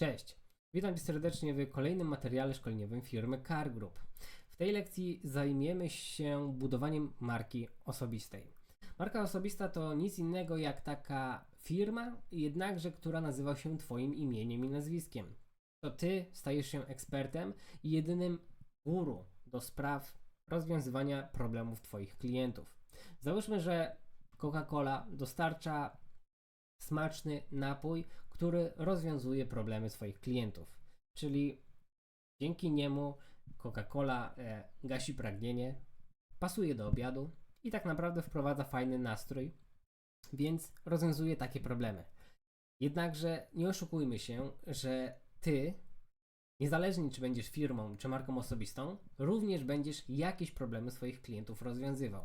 Cześć, witam Cię serdecznie w kolejnym materiale szkoleniowym firmy Car Group. W tej lekcji zajmiemy się budowaniem marki osobistej. Marka osobista to nic innego jak taka firma, jednakże która nazywa się Twoim imieniem i nazwiskiem. To Ty stajesz się ekspertem i jedynym guru do spraw rozwiązywania problemów Twoich klientów. Załóżmy, że Coca-Cola dostarcza smaczny napój, który rozwiązuje problemy swoich klientów. Czyli dzięki niemu Coca-Cola e, gasi pragnienie, pasuje do obiadu i tak naprawdę wprowadza fajny nastrój, więc rozwiązuje takie problemy. Jednakże nie oszukujmy się, że ty, niezależnie czy będziesz firmą czy marką osobistą, również będziesz jakieś problemy swoich klientów rozwiązywał.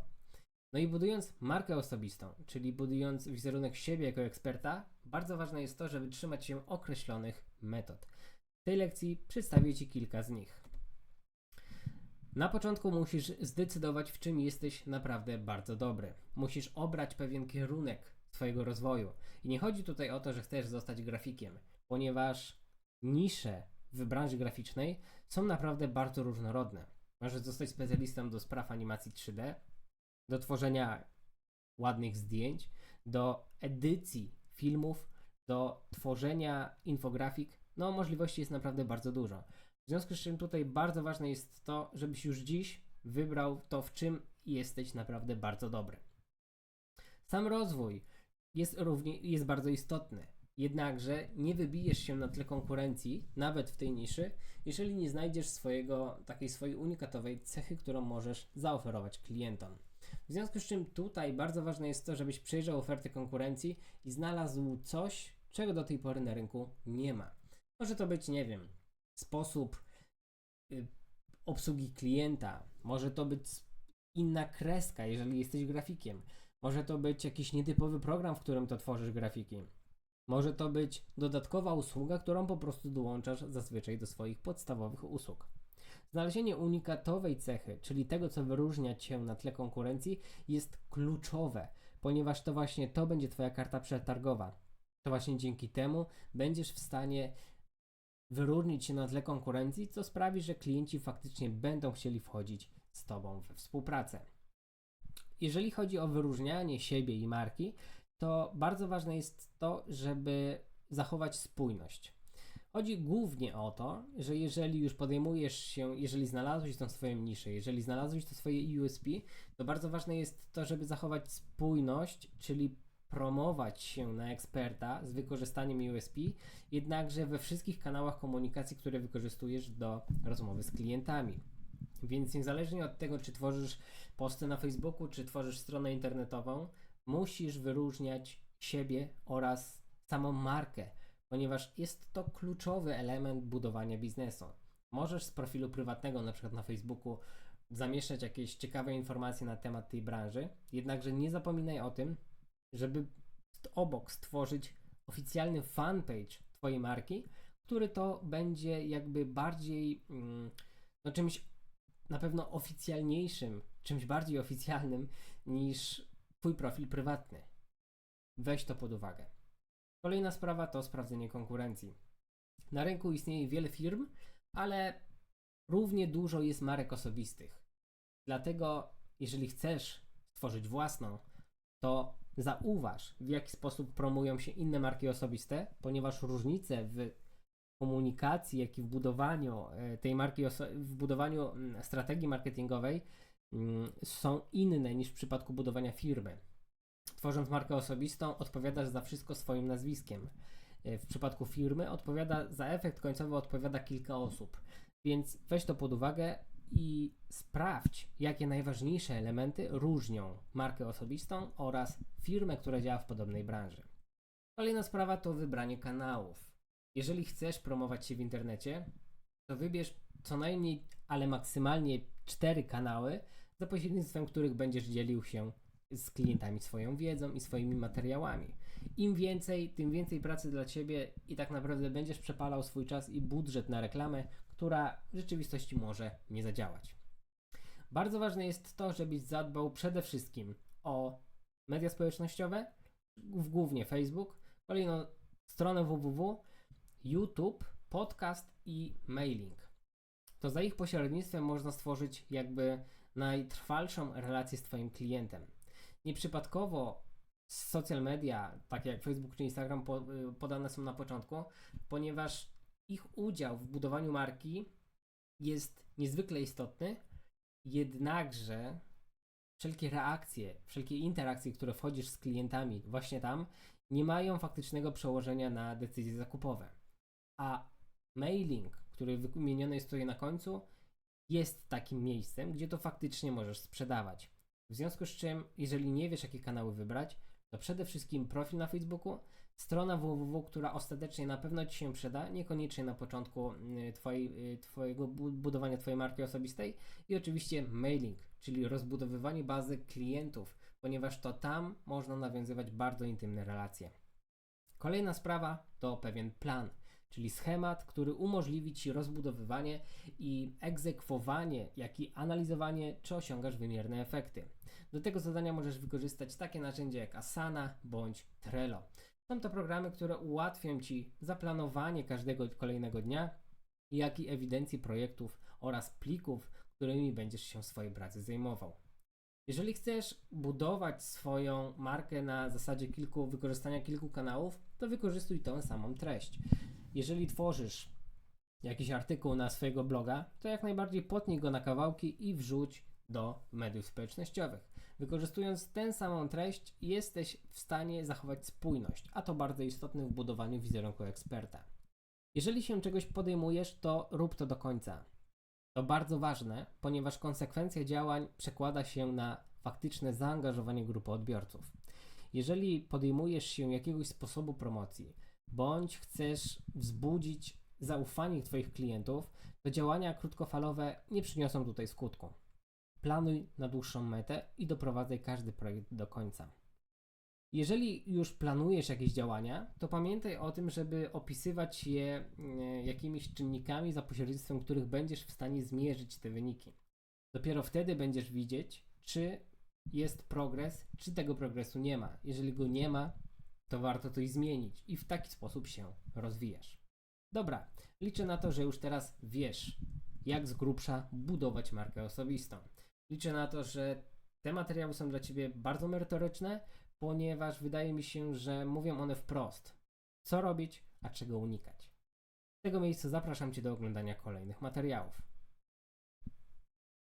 No i budując markę osobistą, czyli budując wizerunek siebie jako eksperta, bardzo ważne jest to, żeby trzymać się określonych metod. W tej lekcji przedstawię Ci kilka z nich. Na początku musisz zdecydować, w czym jesteś naprawdę bardzo dobry. Musisz obrać pewien kierunek swojego rozwoju. I nie chodzi tutaj o to, że chcesz zostać grafikiem, ponieważ nisze w branży graficznej są naprawdę bardzo różnorodne. Możesz zostać specjalistą do spraw animacji 3D, do tworzenia ładnych zdjęć, do edycji filmów, do tworzenia infografik. No, możliwości jest naprawdę bardzo dużo. W związku z czym tutaj bardzo ważne jest to, żebyś już dziś wybrał to, w czym jesteś naprawdę bardzo dobry. Sam rozwój jest, równie, jest bardzo istotny. Jednakże nie wybijesz się na tle konkurencji, nawet w tej niszy, jeżeli nie znajdziesz swojego, takiej swojej unikatowej cechy, którą możesz zaoferować klientom. W związku z czym tutaj bardzo ważne jest to, żebyś przejrzał oferty konkurencji i znalazł coś, czego do tej pory na rynku nie ma. Może to być, nie wiem, sposób y, obsługi klienta, może to być inna kreska, jeżeli jesteś grafikiem, może to być jakiś nietypowy program, w którym to tworzysz grafiki. Może to być dodatkowa usługa, którą po prostu dołączasz zazwyczaj do swoich podstawowych usług. Znalezienie unikatowej cechy, czyli tego, co wyróżnia Cię na tle konkurencji, jest kluczowe, ponieważ to właśnie to będzie Twoja karta przetargowa. To właśnie dzięki temu będziesz w stanie wyróżnić się na tle konkurencji, co sprawi, że klienci faktycznie będą chcieli wchodzić z Tobą we współpracę. Jeżeli chodzi o wyróżnianie siebie i marki, to bardzo ważne jest to, żeby zachować spójność. Chodzi głównie o to, że jeżeli już podejmujesz się, jeżeli znalazłeś tą swoją niszę, jeżeli znalazłeś to swoje USP, to bardzo ważne jest to, żeby zachować spójność, czyli promować się na eksperta z wykorzystaniem USP, jednakże we wszystkich kanałach komunikacji, które wykorzystujesz do rozmowy z klientami. Więc niezależnie od tego, czy tworzysz posty na Facebooku, czy tworzysz stronę internetową, musisz wyróżniać siebie oraz samą markę, ponieważ jest to kluczowy element budowania biznesu. Możesz z profilu prywatnego, na przykład na Facebooku, zamieszczać jakieś ciekawe informacje na temat tej branży, jednakże nie zapominaj o tym, żeby obok stworzyć oficjalny fanpage Twojej marki, który to będzie jakby bardziej mm, no czymś na pewno oficjalniejszym, czymś bardziej oficjalnym niż Twój profil prywatny. Weź to pod uwagę. Kolejna sprawa to sprawdzenie konkurencji. Na rynku istnieje wiele firm, ale równie dużo jest marek osobistych. Dlatego, jeżeli chcesz stworzyć własną, to zauważ, w jaki sposób promują się inne marki osobiste, ponieważ różnice w komunikacji, jak i w budowaniu e, tej marki, w budowaniu mm, strategii marketingowej mm, są inne niż w przypadku budowania firmy. Tworząc markę osobistą, odpowiadasz za wszystko swoim nazwiskiem. E, W przypadku firmy odpowiada za efekt końcowy odpowiada kilka osób. Więc weź to pod uwagę i sprawdź, jakie najważniejsze elementy różnią markę osobistą oraz firmę, która działa w podobnej branży. Kolejna sprawa to wybranie kanałów. Jeżeli chcesz promować się w internecie, to wybierz co najmniej, ale maksymalnie cztery kanały, za pośrednictwem których będziesz dzielił się z klientami swoją wiedzą i swoimi materiałami. Im więcej, tym więcej pracy dla Ciebie i tak naprawdę będziesz przepalał swój czas i budżet na reklamę, która w rzeczywistości może nie zadziałać. Bardzo ważne jest to, żebyś zadbał przede wszystkim o media społecznościowe, głównie Facebook, kolejno stronę www YouTube, podcast i mailing. To za ich pośrednictwem można stworzyć jakby najtrwalszą relację z Twoim klientem. Nieprzypadkowo social media, takie jak Facebook czy Instagram, po, y, podane są na początku, ponieważ ich udział w budowaniu marki jest niezwykle istotny, jednakże wszelkie reakcje, wszelkie interakcje, które wchodzisz z klientami właśnie tam, nie mają faktycznego przełożenia na decyzje zakupowe. A mailing, który wymieniony jest tutaj na końcu, jest takim miejscem, gdzie to faktycznie możesz sprzedawać. W związku z czym, jeżeli nie wiesz, jakie kanały wybrać, to przede wszystkim profil na Facebooku, strona www, która ostatecznie na pewno Ci się przyda, niekoniecznie na początku y, twojej, y, twojego bu- budowania Twojej marki osobistej i oczywiście mailing, czyli rozbudowywanie bazy klientów, ponieważ to tam można nawiązywać bardzo intymne relacje. Kolejna sprawa to pewien plan, czyli schemat, który umożliwi Ci rozbudowywanie i egzekwowanie, jak i analizowanie, czy osiągasz wymierne efekty. Do tego zadania możesz wykorzystać takie narzędzia jak Asana bądź Trello. Są to programy, które ułatwią Ci zaplanowanie każdego kolejnego dnia, jak i ewidencji projektów oraz plików, którymi będziesz się w swojej pracy zajmował. Jeżeli chcesz budować swoją markę na zasadzie kilku, wykorzystania kilku kanałów, to wykorzystuj tę samą treść. Jeżeli tworzysz jakiś artykuł na swojego bloga, to jak najbardziej potnij go na kawałki i wrzuć do mediów społecznościowych. Wykorzystując tę samą treść, jesteś w stanie zachować spójność, a to bardzo istotne w budowaniu wizerunku eksperta. Jeżeli się czegoś podejmujesz, to rób to do końca. To bardzo ważne, ponieważ konsekwencja działań przekłada się na faktyczne zaangażowanie grupy odbiorców. Jeżeli podejmujesz się jakiegoś sposobu promocji, bądź chcesz wzbudzić zaufanie Twoich klientów, to działania krótkofalowe nie przyniosą tutaj skutku. Planuj na dłuższą metę i doprowadzaj każdy projekt do końca. Jeżeli już planujesz jakieś działania, to pamiętaj o tym, żeby opisywać je e, jakimiś czynnikami, za pośrednictwem których będziesz w stanie zmierzyć te wyniki. Dopiero wtedy będziesz widzieć, czy jest progres, czy tego progresu nie ma. Jeżeli go nie ma, to warto coś zmienić i w taki sposób się rozwijasz. Dobra, liczę na to, że już teraz wiesz, jak z grubsza budować markę osobistą. Liczę na to, że te materiały są dla Ciebie bardzo merytoryczne, ponieważ wydaje mi się, że mówią one wprost, co robić, a czego unikać. Z tego miejsca zapraszam Cię do oglądania kolejnych materiałów.